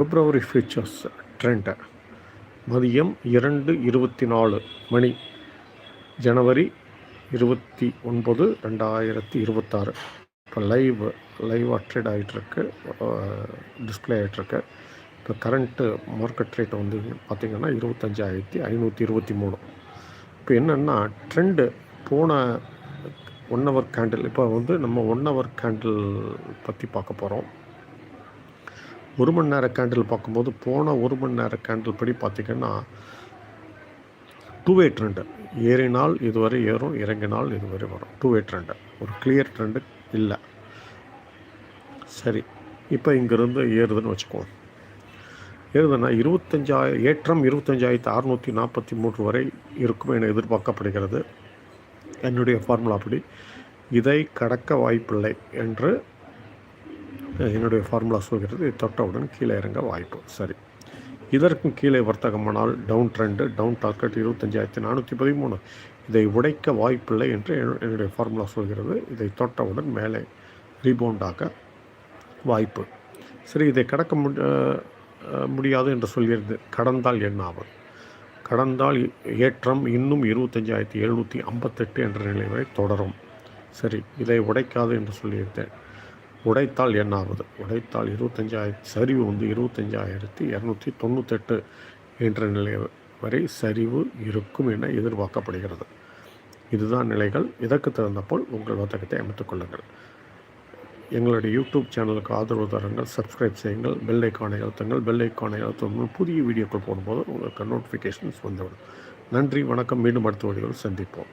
பிப்ரவரி features trend. மதியம் இரண்டு இருபத்தி நாலு மணி ஜனவரி இருபத்தி ஒன்பது ரெண்டாயிரத்தி இருபத்தாறு இப்போ லைவ் லைவாக ட்ரேட் ஆகிட்டுருக்கு டிஸ்பிளே ஆகிட்டுருக்கு இப்போ கரண்ட்டு மார்க்கெட் ரேட் வந்து பார்த்திங்கன்னா இருபத்தஞ்சாயிரத்தி ஐநூற்றி இருபத்தி மூணு இப்போ என்னென்னா ட்ரெண்டு போன ஒன் ஹவர் கேண்டில் இப்போ வந்து நம்ம ஒன் ஹவர் கேண்டில் பற்றி பார்க்க போகிறோம். ஒரு மணி நேர கேண்டில் பார்க்கும்போது போன ஒரு மணி நேர கேண்டில் படி பார்த்திங்கன்னா டூ வே ட்ரெண்டு ஏறினால் இதுவரை ஏறும் இறங்கினால் இதுவரை வரும். டூ வே ட்ரெண்டு ஒரு கிளியர் ட்ரெண்டு இல்லை. சரி. இப்போ இங்கேருந்து ஏறுதுன்னு வச்சுக்குவோம் ஏறுதுன்னா இருபத்தஞ்சாயிரம் ஏற்றம் இருபத்தஞ்சாயிரத்து அறுநூற்றி நாற்பத்தி மூன்று வரை இருக்கும் என எதிர்பார்க்கப்படுகிறது. என்னுடைய ஃபார்முலா அப்படி இதை கடக்க வாய்ப்பில்லை என்று என்னுடைய ஃபார்முலா சொல்கிறது தொட்டவுடன் கீழே இறங்க வாய்ப்பு. சரி. இதற்கும் கீழே வர்த்தகமானால் டவுன் ட்ரெண்டு டவுன் டார்கெட் இருபத்தஞ்சாயிரத்தி நானூற்றி பதிமூணு. இதை உடைக்க வாய்ப்பில்லை என்று என்னுடைய ஃபார்முலா சொல்கிறது. இதை தொட்டவுடன் மேலே ரீபவுண்டாக வாய்ப்பு. சரி இதை கடக்க முடியாது என்று சொல்கிறது கடந்தால் என்ன ஆகும்? கடந்தால் ஏற்றம் இன்னும் இருபத்தஞ்சாயிரத்தி எழுநூற்றி ஐம்பத்தெட்டு என்ற நிலை வரை தொடரும். சரி இதை உடைக்காது என்று சொல்லியிருந்தேன். உடைத்தால் என்ன ஆகுது உடைத்தால் இருபத்தஞ்சாயிரத்தி சரிவு வந்து இருபத்தஞ்சாயிரத்தி இரநூத்தி தொண்ணூத்தெட்டு என்ற நிலை வரை சரிவு இருக்கும் என எதிர்பார்க்கப்படுகிறது. இதுதான் நிலைகள். இதற்கு தகுந்தபோல் உங்கள் வர்த்தகத்தை அமைத்துக் கொள்ளுங்கள். எங்களுடைய யூடியூப் சேனலுக்கு ஆதரவு தருங்கள் சப்ஸ்கிரைப் செய்யுங்கள் பெல் ஐக்கானை அழுத்துங்கள். பெல் ஐக்கானை அழுத்தும் புதிய வீடியோக்கள் போடும்போது உங்களுக்கு நோட்டிஃபிகேஷன்ஸ் வந்துவிடும். நன்றி வணக்கம். மீண்டும் அடுத்த வழிகள் சந்திப்போம்.